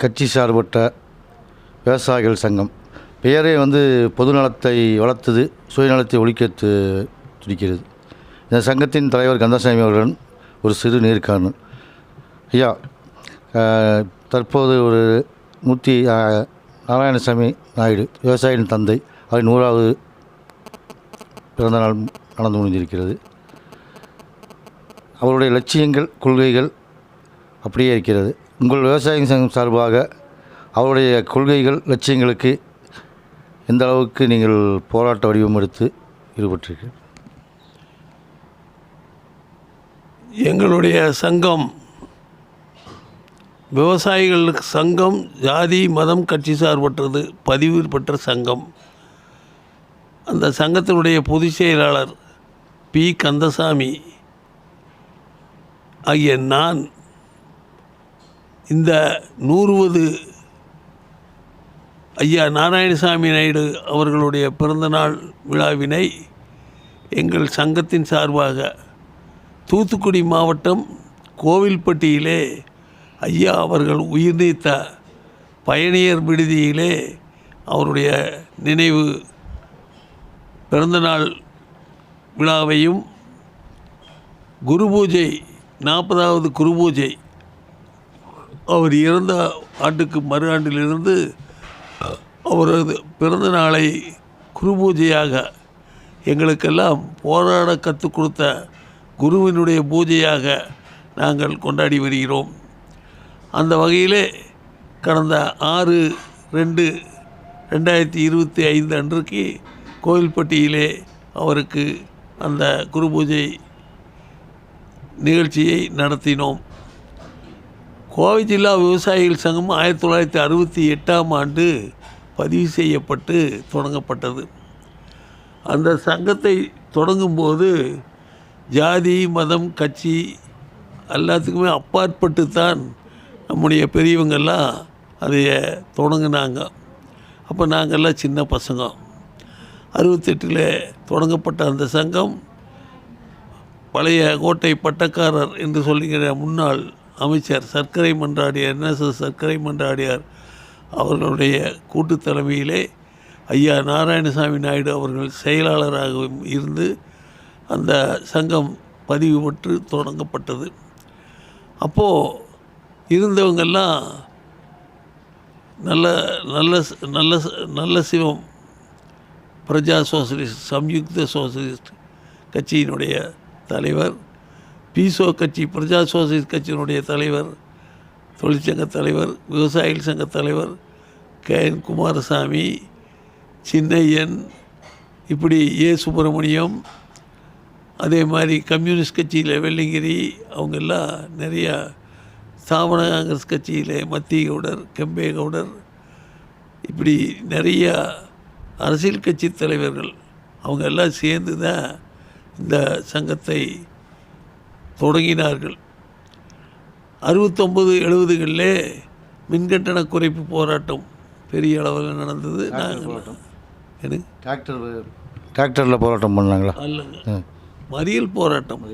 கட்சி சார்பற்ற விவசாயிகள் சங்கம். பெயரே வந்து பொதுநலத்தை வளர்த்தது சுயநலத்தை ஒழிக்க துடிக்கிறது. இந்த சங்கத்தின் தலைவர் கந்தசாமி அவர்களுடன் ஒரு சிறு நேர்காணல். ஐயா தற்போது ஒரு நூற்றி நாராயணசாமி நாயுடு விவசாயியின் தந்தை அவர் நூறாவது பிறந்தநாள் நடந்து முடிந்திருக்கிறது. அவருடைய லட்சியங்கள் கொள்கைகள் அப்படியே இருக்கிறது. உங்கள் விவசாய சங்கம் சார்பாக அவருடைய கொள்கைகள் லட்சியங்களுக்கு எந்த அளவுக்கு நீங்கள் போராட்ட வடிவம் எடுத்து ஈடுபட்டிருக்கு எங்களுடைய சங்கம் விவசாயிகளுக்கு சங்கம் ஜாதி மதம் கட்சி சார்பற்றது பதிவு பெற்ற சங்கம். அந்த சங்கத்தினுடைய பொதுச் செயலாளர் பி. கந்தசாமி ஆகிய நான் இந்த நூறுவது ஐயா நாராயணசாமி நாயுடு அவர்களுடைய பிறந்தநாள் விழாவினை எங்கள் சங்கத்தின் சார்பாக தூத்துக்குடி மாவட்டம் கோவில்பட்டியிலே ஐயா அவர்கள் உயிர் நீத்த பயணியர் விடுதியிலே அவருடைய நினைவு பிறந்தநாள் விழாவையும் குரு பூஜை நாற்பதாவது குரு பூஜை அவர் இறந்த ஆண்டுக்கு மறு ஆண்டிலிருந்து அவரது பிறந்த நாளை குரு பூஜையாக எங்களுக்கெல்லாம் போராட கற்றுக் கொடுத்த குருவினுடைய பூஜையாக நாங்கள் கொண்டாடி வருகிறோம். அந்த வகையிலே கடந்த ஆறு ரெண்டு ரெண்டாயிரத்தி இருபத்தி ஐந்து அன்றைக்கு கோவில்பட்டியிலே அவருக்கு அந்த குரு பூஜை நிகழ்ச்சியை நடத்தினோம். கோவை ஜில்லா விவசாயிகள் சங்கம் ஆயிரத்தி தொள்ளாயிரத்தி அறுபத்தி எட்டாம் ஆண்டு பதிவு செய்யப்பட்டு தொடங்கப்பட்டது. அந்த சங்கத்தை தொடங்கும்போது ஜாதி மதம் கட்சி எல்லாத்துக்குமே அப்பாற்பட்டு தான் நம்முடைய பெரியவங்கெல்லாம் அதைய தொடங்கினாங்க. அப்போ நாங்கள்லாம் சின்ன பசங்க. அறுபத்தெட்டில் தொடங்கப்பட்ட அந்த சங்கம் பழைய கோட்டை பட்டக்காரர் என்று சொல்லுகிற முன்னாள் அமைச்சர் சர்க்கரை மன்றாடியார் என்எஸ்எஸ் சர்க்கரை மன்றாடியார் அவர்களுடைய கூட்டு தலைமையிலே ஐயா நாராயணசாமி நாயுடு அவர்கள் செயலாளராகவும் இருந்து அந்த சங்கம் பதிவு பெற்று தொடங்கப்பட்டது. அப்போது இருந்தவங்கெல்லாம் நல்ல நல்ல நல்ல நல்ல சிவம் பிரஜா சோசலிஸ்ட் சம்யுக்த சோசலிஸ்ட் கட்சியினுடைய தலைவர். பீசோ கட்சி பிரஜா சோசியலிஸ்ட் கட்சியினுடைய தலைவர் தொழிற்சங்க தலைவர் விவசாயிகள் சங்க தலைவர் கே. என். குமாரசாமி சின்னையன் இப்படி ஏ. சுப்பிரமணியம் அதே மாதிரி கம்யூனிஸ்ட் கட்சியில் வெள்ளிங்கிரி அவங்கெல்லாம் நிறையா ஸ்தாபன காங்கிரஸ் கட்சியில் மத்திய கவுடர் கெம்பே கவுடர் இப்படி நிறைய அரசியல் கட்சி தலைவர்கள் அவங்க எல்லாம் சேர்ந்து தான் இந்த சங்கத்தை தொடங்கினார்கள். அறுபத்தொம்பது எழுபதுகளில் மின்கட்டண குறைப்பு போராட்டம் பெரிய அளவில் நடந்தது. நாங்கள் எனக்கு டிராக்டர் டிராக்டரில் போராட்டம் பண்ணாங்களா? அல்லங்க. ம். மறியல் போராட்டம்.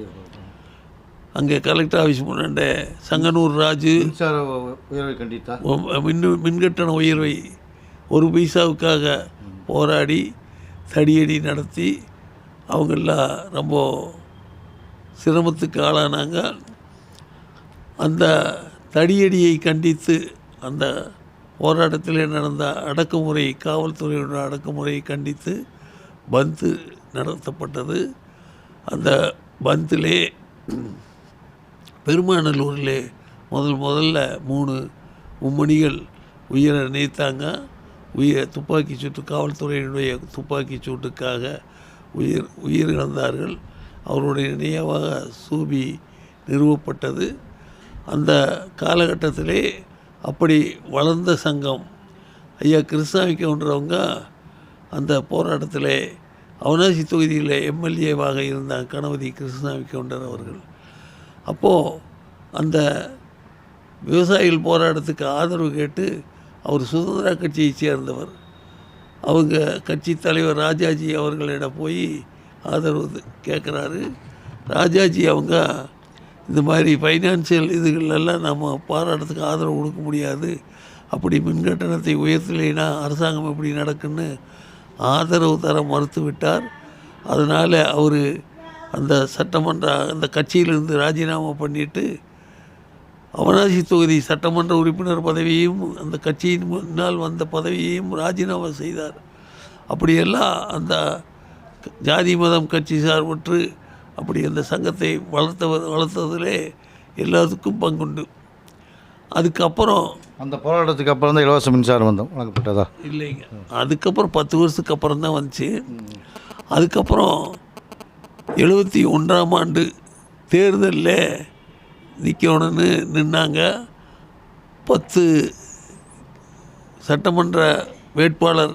அங்கே கலெக்டர் ஆஃபீஸ் முன்னாண்ட சங்கனூர் ராஜு. மின்சார உயர்வை கண்டித்தா? மின் மின்கட்டண உயர்வை ஒரு பைசாவுக்காக போராடி தடியடி நடத்தி அவங்கெல்லாம் ரொம்ப சிரமத்துக்கு ஆளானாங்க அந்த தடியடியை கண்டித்து அந்த போராட்டத்தில் நடந்த அடக்குமுறை காவல்துறையோட அடக்குமுறையை கண்டித்து பந்து நடத்தப்பட்டது. அந்த பந்திலே பெருமாநல்லூரில் முதல் முதல்ல மூணு மும்மணிகள் உயிரை நீத்தாங்க உயிர் துப்பாக்கி சூட்டு காவல்துறையினுடைய துப்பாக்கி சூட்டுக்காக உயிர் உயிரிழந்தார்கள். அவருடைய நினைவாக சூபி நிறுவப்பட்டது. அந்த காலகட்டத்திலே அப்படி வளர்ந்த சங்கம் ஐயா கிருஷ்ணாமி கவுண்டரவங்க அந்த போராட்டத்தில் அவனாசி தொகுதியில் எம்எல்ஏவாக இருந்தாங்க கணபதி கிருஷ்ணாமி கவுண்டர் அவர்கள். அப்போது அந்த விவசாயிகள் போராட்டத்துக்கு ஆதரவு கேட்டு அவர் சுதந்திரா கட்சியைச் சேர்ந்தவர். அவங்க கட்சி தலைவர் ராஜாஜி அவர்களிடம் போய் ஆதரவு கேட்குறாரு. ராஜாஜி அவங்க இந்த மாதிரி ஃபைனான்சியல் இதுகளெல்லாம் நம்ம பாராட்டத்துக்கு ஆதரவு கொடுக்க முடியாது. அப்படி மின் கட்டணத்தை உயர்த்தலைன்னா அரசாங்கம் எப்படி நடக்குன்னு ஆதரவு தர மறுத்து விட்டார். அதனால் அவர் அந்த சட்டமன்ற அந்த கட்சியிலிருந்து ராஜினாமா பண்ணிட்டு அவனாசி தொகுதி சட்டமன்ற உறுப்பினர் பதவியையும் அந்த கட்சியின் முன்னால் வந்த பதவியையும் ராஜினாமா செய்தார். அப்படியெல்லாம் அந்த ஜாதி மதம் கட்சி சார்பற்று அப்படி அந்த சங்கத்தை வளர்த்தவர் வளர்த்ததிலே எல்லாத்துக்கும் பங்குண்டு. அதுக்கப்புறம் அந்த போராட்டத்துக்கு அப்புறம் தான் இலவச மின்சாரம் வந்தோம் வழங்கப்பட்டதா? இல்லைங்க. அதுக்கப்புறம் பத்து வருஷத்துக்கு அப்புறம் தான் வந்துச்சு. அதுக்கப்புறம் எழுபத்தி ஒன்றாம் ஆண்டு தேர்தலில் நிற்கணும்னு நின்னாங்க. பத்து சட்டமன்ற வேட்பாளர்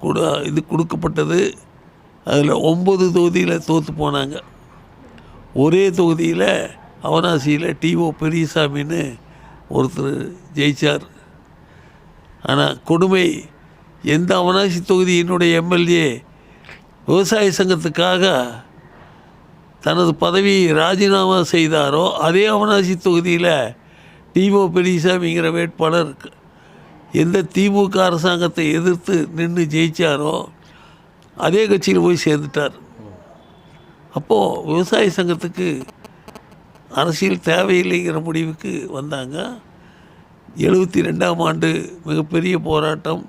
கொடு இது கொடுக்கப்பட்டது. அதில் ஒம்பது தொகுதியில் தோற்று போனாங்க. ஒரே தொகுதியில் அவனாசியில் டிஓ பெரியசாமின்னு ஒருத்தர் ஜெயிச்சார். ஆனால் கொடுமை எந்த அவனாசி தொகுதியினுடைய எம்எல்ஏ விவசாய சங்கத்துக்காக தனது பதவியை ராஜினாமா செய்தாரோ அதே அவனாசி தொகுதியில் டிஓ பெரியசாமிங்கிற வேட்பாளர் எந்த திமுக அரசாங்கத்தை எதிர்த்து நின்று ஜெயிச்சாரோ அதே கட்சியில் போய் சேர்ந்துட்டார். அப்போது விவசாய சங்கத்துக்கு அரசியல் தேவையில்லைங்கிற முடிவுக்கு வந்தாங்க. எழுபத்தி ரெண்டாம் ஆண்டு மிகப்பெரிய போராட்டம்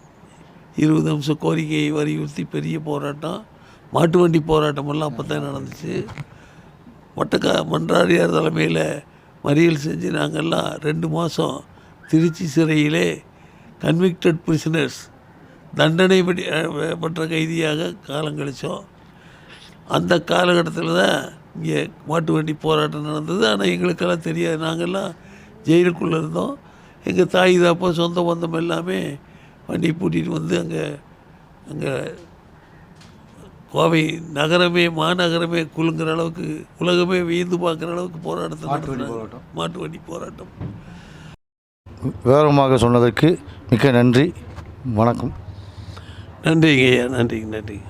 இருபது அம்ச கோரிக்கையை வலியுறுத்தி பெரிய போராட்டம் மாட்டு வண்டி போராட்டமெல்லாம் அப்போ தான் நடந்துச்சு. மட்டக்கா மன்றாடியார் தலைமையில் மறியல் செஞ்சு நாங்கள்லாம் ரெண்டு மாதம் திருச்சி சிறையிலே கன்விக்டட் பிரிசனர்ஸ் தண்டனை பெற்ற கைதியாக காலம் கழித்தோம் அந்த காலகட்டத்தில் தான் இங்கே மாட்டு வண்டி போராட்டம் நடந்தது. ஆனால் எங்களுக்கெல்லாம் தெரியாது. நாங்கள்லாம் ஜெயிலுக்குள்ளே இருந்தோம். எங்கள் தாய் தாப்பா சொந்த பந்தம் எல்லாமே வண்டி பூட்டிட்டு வந்து அங்கே அங்கே கோவை நகரமே மாநகரமே குலுங்குற அளவுக்கு உலகமே வியந்து பார்க்குற அளவுக்கு போராட்டத்தை மாட்டு வண்டி போராட்டம். விவரமாக சொன்னதற்கு மிக்க நன்றி. வணக்கம். நன்றிங்க ஐயா நன்றிங்க நன்றிங்க.